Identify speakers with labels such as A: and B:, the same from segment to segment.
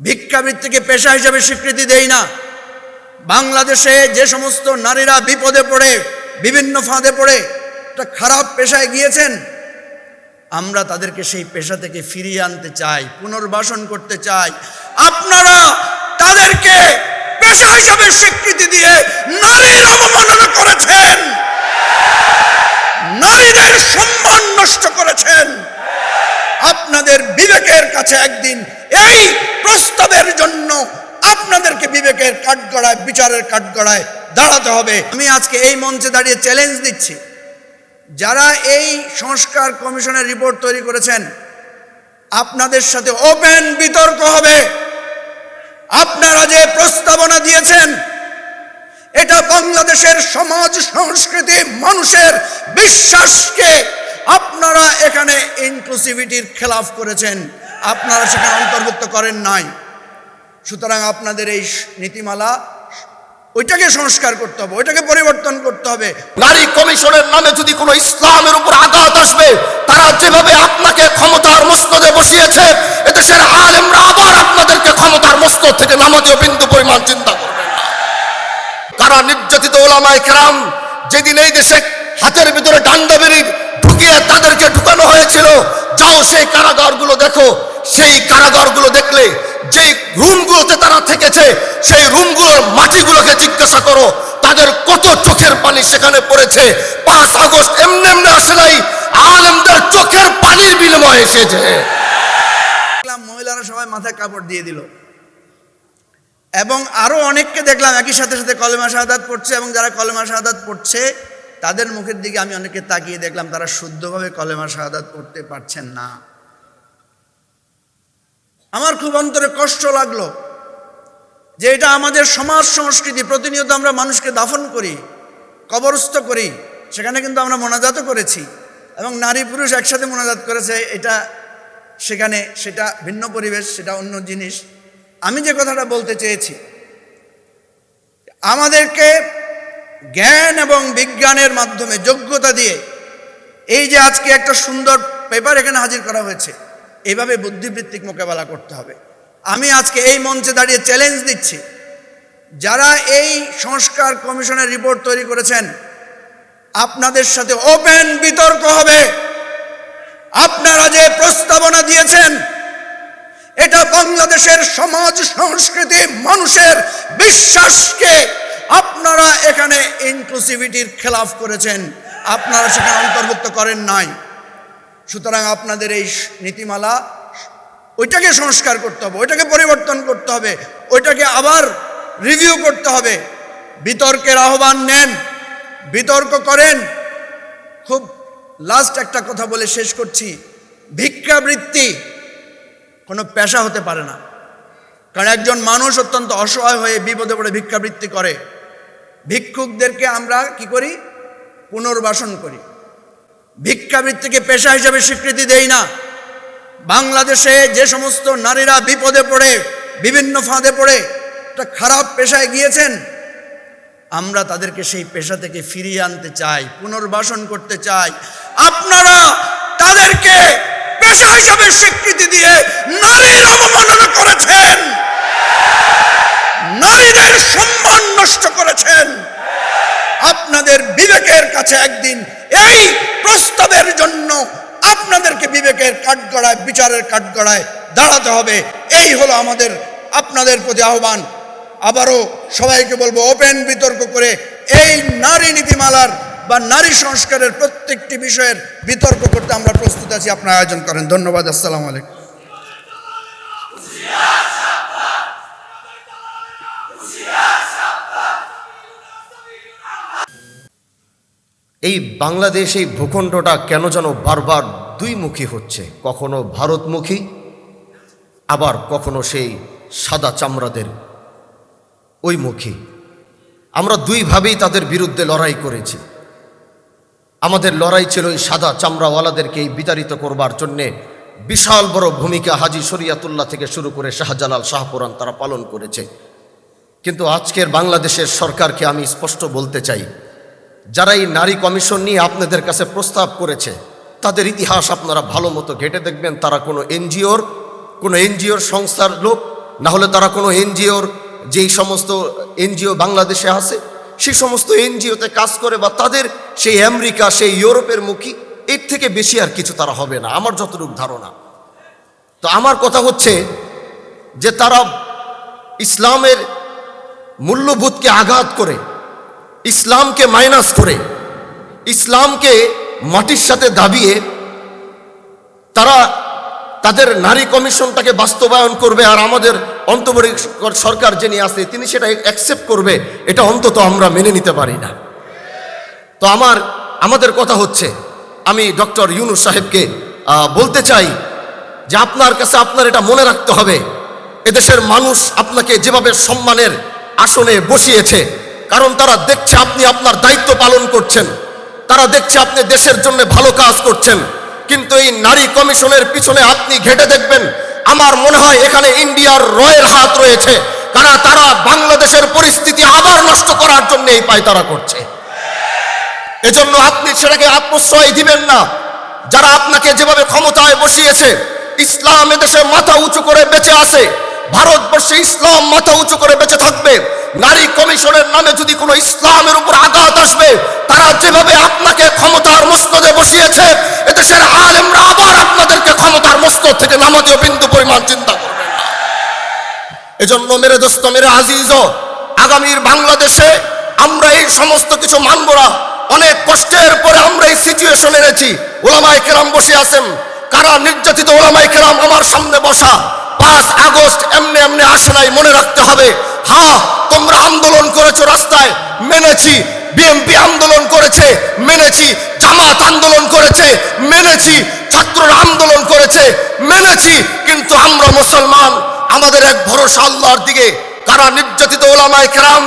A: ভিক্ষাবৃত্তিকে পেশা হিসেবে স্বীকৃতি দেই না। বাংলাদেশে যে সমস্ত নারীরা বিপদে পড়ে, বিভিন্ন ফাঁদে পড়ে, একটা খারাপ পেশায় গিয়েছেন, আমরা তাদেরকে সেই পেশা থেকে ফিরিয়ে আনতে চাই, পুনর্বাসন করতে চাই। আপনারা তাদেরকে পেশা হিসাবে স্বীকৃতি দিয়ে নারীর অবমাননা করেছেন। নারীদের সম্মান নষ্ট করেছেন। আপনাদের বিবেকের কাছে একদিন এই প্রস্তাবের জন্য আপনাদেরকে বিবেকের কাঠগড়ায়, বিচারের কাঠগড়ায় দাঁড়াতে হবে। আমি আজকে এই মঞ্চে দাঁড়িয়ে চ্যালেঞ্জ দিচ্ছি। যারা এই সংস্কার কমিশনের রিপোর্ট তৈরি করেছেন, আপনাদের সাথে ওপেন বিতর্ক হবে। আপনারা যে প্রস্তাবনা দিয়েছেন, এটা বাংলাদেশের সমাজ, সংস্কৃতি, মানুষের বিশ্বাসকে আপনারা এখানে ইনক্লুসিভিটির খেলাফ করেছেন। আপনারা সেখানে অন্তর্ভুক্ত করেন নাই। সুতরাং আপনাদের এই নীতিমালা ওইটাকে সংস্কার করতে হবে, ওইটাকে পরিবর্তন করতে হবে।
B: নারী কমিশনের নামে যদি কোনো ইসলামের উপর আঘাত আসবে, তারা যেভাবে আপনাকে ক্ষমতার মস্তদে বসিয়েছে, এদেশের আলেমরা আবার আপনাদেরকে ক্ষমতার মস্তদ থেকে নামাজীয় বিন্দু পরিমাণ চিন্তা করবেন না। কারা নির্যাতিত ওলামায় কেরাম, যেদিন এই দেশে হাতের ভিতরে ডান্ডা বেরি ঢুকিয়ে তাদেরকে ঢুকানো হয়েছিল। যাও সেই কারাগারগুলো দেখো। সেই কারাগারগুলো দেখলে যে রুমগুলোতে তারা থেকেছে, সেই রুমগুলোর মাটিগুলোকে জিজ্ঞাসা করো। তাদের কত চোখের পানি সেখানে পড়েছে? পাঁচ আগস্ট এমনি এমনি আসে নাই। আলেমদের চোখের পানির বিনিময়ে এসেছে।
A: মহিলারা সবাই মাথায় কাপড় দিয়ে দিল। এবং আরও অনেককে দেখলাম একই সাথে সাথে কলেমা শাহাদাত পড়ছে এবং যারা কলেমা শাহাদাত পড়ছে তাদের মুখের দিকে আমি অনেকে তাকিয়ে দেখলাম, তারা শুদ্ধভাবে কলেমা শাহাদাত করতে পারছেন না। আমার খুব অন্তরে কষ্ট লাগল যে এটা আমাদের সমাজ সংস্কৃতি, প্রতিনিয়ত আমরা মানুষকে দাফন করি, কবরস্থ করি, সেখানে কিন্তু আমরা মোনাজাতও করেছি এবং নারী পুরুষ একসাথে মোনাজাত করেছে, এটা সেখানে সেটা ভিন্ন পরিবেশ, সেটা অন্য জিনিস। আমি যে কথাটা বলতে চেয়েছি, আমাদেরকে জ্ঞান এবং বিজ্ঞানের মাধ্যমে, যোগ্যতা দিয়ে। এই যে আজকে একটা সুন্দর পেপার এখানে হাজির করা হয়েছে এইভাবে বুদ্ধিবৃত্তিক মোকাবেলা করতে হবে। আমি আজকে এই মঞ্চে দাঁড়িয়ে চ্যালেঞ্জ দিচ্ছি। যারা এই সংস্কার কমিশনের রিপোর্ট তৈরি করেছেন, আপনাদের সাথে ওপেন বিতর্ক হবে। আপনারা যে প্রস্তাবনা দিয়েছেন, এটা বাংলাদেশের সমাজ, সংস্কৃতি, মানুষের বিশ্বাসকে আপনারা এখানে ইনক্লুসিভিটির খেলাফ করেছেন। আপনারা সেখানে অন্তর্ভুক্ত করেন নাই। সুতরাং আপনাদের এই নীতিমালা ওইটাকে সংস্কার করতে হবে, ওইটাকে পরিবর্তন করতে হবে, ওইটাকে আবার রিভিউ করতে হবে। বিতর্কের আহ্বান নেন, বিতর্ক করেন। খুব লাস্ট একটা কথা বলে শেষ করছি। ভিক্ষাবৃত্তি কোনো পেশা হতে পারে না। কারণ একজন মানুষ অত্যন্ত অসহায় হয়ে বিপদে পড়ে ভিক্ষাবৃত্তি করে। ভিক্ষুকদেরকে আমরা কি করি? পুনর্বাসন করি। ভিক্ষাবৃত্তিকে পেশা হিসেবে স্বীকৃতি দেই না। বাংলাদেশে যে সমস্ত নারীরা বিপদে পড়ে, বিভিন্ন ফাঁদে পড়ে, একটা খারাপ পেশায় গিয়েছেন, আমরা তাদেরকে সেই পেশা থেকে ফিরিয়ে আনতে চাই, পুনর্বাসন করতে চাই। আপনারা তাদেরকে পেশা হিসাবে স্বীকৃতি দিয়ে নারীর অবমাননা করেছেন। নারীদের সম্মান নষ্ট করেছেন আপনাদের কাছে একদিন, এই প্রস্তাবের জন্য আপনাদেরকে বিবেকের কাঠগড়ায়, বিচারের কাঠগড়ায় দাঁড়াতে হবে। এই হলো আমাদের, আপনাদের প্রতি আহ্বান। আবারও সবাইকে বলব, ওপেন বিতর্ক করে এই নারী নীতিমালার বা নারী সংস্কারের প্রত্যেকটি বিষয়ের বিতর্ক করতে আমরা প্রস্তুত আছি। আপনার আয়োজন করেন। ধন্যবাদ। আসসালামু আলাইকুম।
B: এই বাংলাদেশ এই ভূখণ্ডটা কেন যেন বারবার দুইমুখী হচ্ছে? কখনো ভারতমুখী, আবার কখনো সেই সাদা চামড়াদের ওই মুখী আমরা দুইভাবেই তাদের বিরুদ্ধে লড়াই করেছি। আমাদের লড়াই ছিল এই সাদা চামড়াওয়ালাদেরকে এই বিতাড়িত করবার জন্যে বিশাল বড় ভূমিকা হাজি শরিয়াতুল্লাহ থেকে শুরু করে শাহজালাল শাহপুরান তারা পালন করেছে। কিন্তু আজকের বাংলাদেশের সরকারকে আমি স্পষ্ট বলতে চাই যারা এই নারী কমিশন নিয়ে আপনাদের কাছে প্রস্তাব করেছে, তাদের ইতিহাস আপনারা ভালো মতো ঘেটে দেখবেন, তারা কোনো এনজিওর কোনো এনজিওর সংস্থার লোক, না হলে তারা কোনো এনজিওর যেই সমস্ত এনজিও বাংলাদেশে আছে, সেই সমস্ত এনজিওতে কাজ করে বা তাদের সেই আমেরিকা, সেই ইউরোপের মুখী, এর থেকে বেশি আর কিছু তারা হবে না, আমার যতটুকু ধারণা। তো আমার কথা হচ্ছে যে তারা ইসলামের মূল্যবোধকে আঘাত করে ইসলামকে মাইনাস করে, ইসলামকে মাটির সাথে দাবিয়ে তারা তাদের নারী কমিশনটাকে বাস্তবায়ন করবে আর আমাদের অন্তর্বর্তী সরকার যিনি আছে, তিনি সেটা অ্যাকসেপ্ট করবে, এটা অন্তত আমরা মেনে নিতে পারি না। তো আমার, আমাদের কথা হচ্ছে, আমি ডক্টর ইউনুস সাহেবকে বলতে চাই যে আপনার কাছে আপনার এটা মনে রাখতে হবে, এদেশের মানুষ আপনাকে যেভাবে সম্মানের আসনে বসিয়েছে কারণ তারা দেখছে আপনি আপনার দায়িত্ব পালন করছেন। তারা দেখছে আপনি দেশের জন্য ভালো কাজ করছেন। কিন্তু এই নারী কমিশনের পিছনে আপনি ঘেটে দেখবেন, আমার মনে হয় এখানে ইন্ডিয়ার রয়ের হাত রয়েছে। কারণ তারা বাংলাদেশের পরিস্থিতি আবার নষ্ট করার জন্য এই পায়তারা করছে। এজন্য আপনি সেটাকে আত্মশ্রয় দিবেন না। যারা আপনাকে যেভাবে ক্ষমতায় বসিয়েছে, ইসলাম এদেশে মাথা উঁচু করে বেঁচে আছে। ভারতবর্ষে ইসলাম মাথা উঁচু করে বেঁচে থাকবে। নারী কমিশনের নামে যদি কোনো ইসলামের উপর আঘাত আসবে, তারা যেভাবে আপনাকে ক্ষমতার মস্কদে বসিয়েছে, এদেশের আলেমরা আবার আপনাদেরকে ক্ষমতার মস্কদ থেকে নামাজীয় বিন্দু পরিমাণ চিন্তা করবে এজন্য মেরে দোস্ত, মেরে আজিজ আগামীর বাংলাদেশে আমরা এই সমস্ত কিছু মানব না। অনেক কষ্টের পরে আমরা এই সিচুয়েশন এনেছি। ওলামাই কেরাম বসে আছেন। কারা নির্যাতিত ওলামাই কেরাম আমার সামনে বসা পাঁচ আগস্ট এমনি এমনি আসে নাই মনে রাখতে হবে। হ্যাঁ তোমরা আন্দোলন করেছ রাস্তায়, মেনেছি। বিএনপি আন্দোলন করেছে, মেনেছি। জামাত আন্দোলন করেছে, মেনেছি। ছাত্ররা আন্দোলন করেছে, মেনেছি। কিন্তু আমরা মুসলমান, আমাদের এক ভরসা আল্লাহর দিকে। কারা নির্যাতিত ওলামায় কেরাম,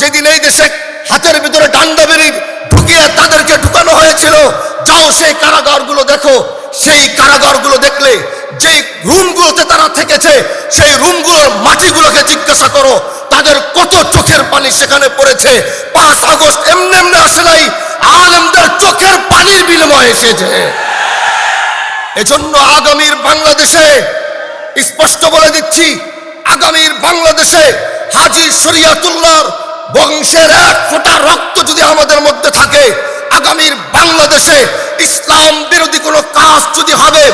B: যেদিন এই দেশে হাতের ভিতরে ডান্ডা বেরিয়ে ঢুকিয়ে তাদেরকে ঢুকানো হয়েছিল, যাও সেই কারাগারগুলো দেখো। সেই কারাগারগুলো দেখলে যে রুমগুলোতে তারা থেকেছে, সেই রুমগুলোর মাটিগুলোকে জিজ্ঞাসা করো। তাদের কত চোখের পানি সেখানে পড়েছে? পাঁচ আগস্ট এমনি এমনি আসে নাই, আলেমদের চোখের পানির বিনিময়ে এসেছে। এজন্য আগামীর বাংলাদেশে, স্পষ্ট বলে দিচ্ছি, আগামীর বাংলাদেশে হাজি শরিয়াতুল্লাহর বংশের এক ফোঁটা রক্ত যদি আমাদের মধ্যে থাকে, আগামীর বাংলাদেশে ইসলাম বিরোধী কোনো কাজ যদি হবে,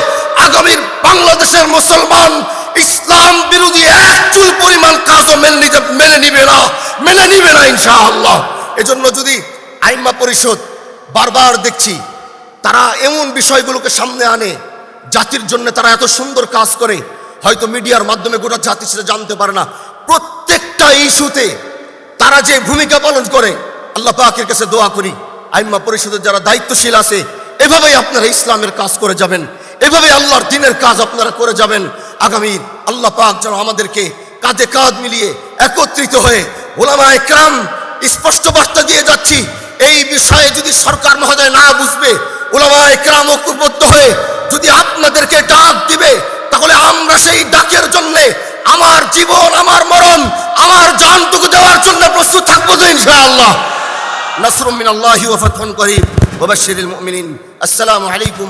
B: আগামীর বাংলাদেশের মুসলমান ইসলাম বিরোধী এক চুল পরিমাণ কাজও মেনে নিতে, মেনে নিবে না, মেনে নিবে না ইনশাআল্লাহ। এজন্য যদি আইমা পরিষদ বারবার দেখছি, তারা এমন বিষয়গুলোকে সামনে আনে, জাতির জন্য তারা এত সুন্দর কাজ করে, হয়তো মিডিয়ার মাধ্যমে গোটা জাতি সেটা জানতে পারে না। প্রত্যেকটা ইস্যুতে তারা যে ভূমিকা পালন করে, আল্লাহ পাকের কাছে দোয়া করি আইম্মা পরিষদের যারা দায়িত্বশীল আছে, এভাবেই আপনারা ইসলামের কাজ করে যাবেন। এভাবে আল্লাহর দিনের কাজ আপনারা করে যাবেন। আগামী আল্লাহ পাক যেন আমাদেরকে কাঁধে কাঁধ মিলিয়ে একত্রিত হয়ে ওলামা একরাম স্পষ্ট বার্তা দিয়ে যাচ্ছি। এই বিষয়ে যদি সরকার মহোদয় না বুঝবে, ওলামা একরাম ঐক্যবদ্ধ হয়ে যদি আপনাদেরকে ডাক দিবে, তাহলে আমরা সেই ডাকের জন্য আমার জীবন, আমার মরণ, আমার জানটুকু দেওয়ার জন্য প্রস্তুত থাকব তো ইনশাআল্লাহ। নাসরুম মিনাল্লাহি ফোন করি করিম। মুমিনিন। আসসালামু আলাইকুম।